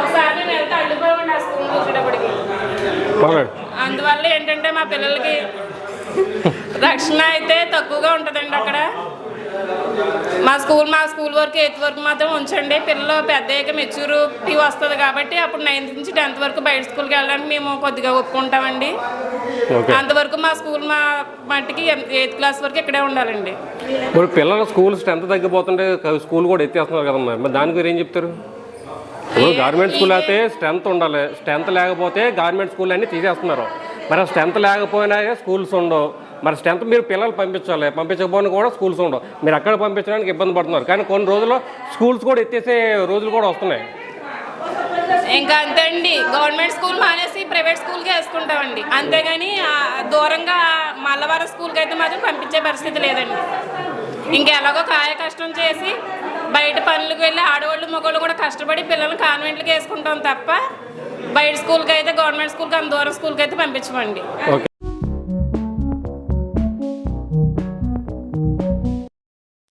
ఒకసారి అందువల్ల ఏంటంటే మా పిల్లలకి రక్షణ అయితే తక్కువగా ఉంటుందండి అక్కడ. మా స్కూల్ మా స్కూల్ వరకు ఎయిత్ వరకు మాత్రం ఉంచండి. పిల్లలు పెద్ద అయ్యాక మెచ్యూరిటీ వస్తుంది కాబట్టి అప్పుడు నైన్త్ నుంచి టెన్త్ వరకు బయట స్కూల్కి వెళ్ళడానికి మేము కొద్దిగా ఒప్పుకుంటామండి. అంతవరకు మా స్కూల్ మా మట్టికి ఎయిత్ క్లాస్ వరకు ఇక్కడే ఉండాలండి. మరి పిల్లల స్కూల్ స్ట్రెంత్ తగ్గిపోతుంటే స్కూల్ కూడా ఎత్తేస్తున్నారు కదమ్మా. దాని గురించి ఏం చెప్తారు? ఇప్పుడు గవర్నమెంట్ స్కూల్ అయితే స్ట్రెంత్ ఉండాలి. స్ట్రెంత్ లేకపోతే గవర్నమెంట్ స్కూల్ అన్ని తీసేస్తున్నారు. మరి స్ట్రెంత్ లేకపోయినా స్కూల్స్ ఉండవు. మరి స్ట్రెంత్ మీరు పిల్లలు పంపించాలి. పంపించకపోయినా కూడా స్కూల్స్ ఉండవు. మీరు అక్కడ పంపించడానికి ఇబ్బంది పడుతున్నారు. కానీ కొన్ని రోజుల్లో స్కూల్స్ కూడా ఎత్తేసే రోజులు కూడా వస్తున్నాయి. ఇంకా అంతే అండి గవర్నమెంట్ స్కూల్ మానేసి ప్రైవేట్ స్కూల్కి వేసుకుంటామండి. అంతేగాని దూరంగా మల్లవారం స్కూల్కి అయితే మాత్రం పంపించే పరిస్థితి లేదండి. ఇంకెలాగో కాయ కష్టం చేసి బయట పనులకు వెళ్ళి ఆడవాళ్ళు మగవాళ్ళు కూడా కష్టపడి పిల్లల్ని కాన్వెంట్లకి వేసుకుంటాం తప్ప బయట స్కూల్కి అయితే గవర్నమెంట్ స్కూల్కి అంత దూరం స్కూల్కి అయితే పంపించమండి.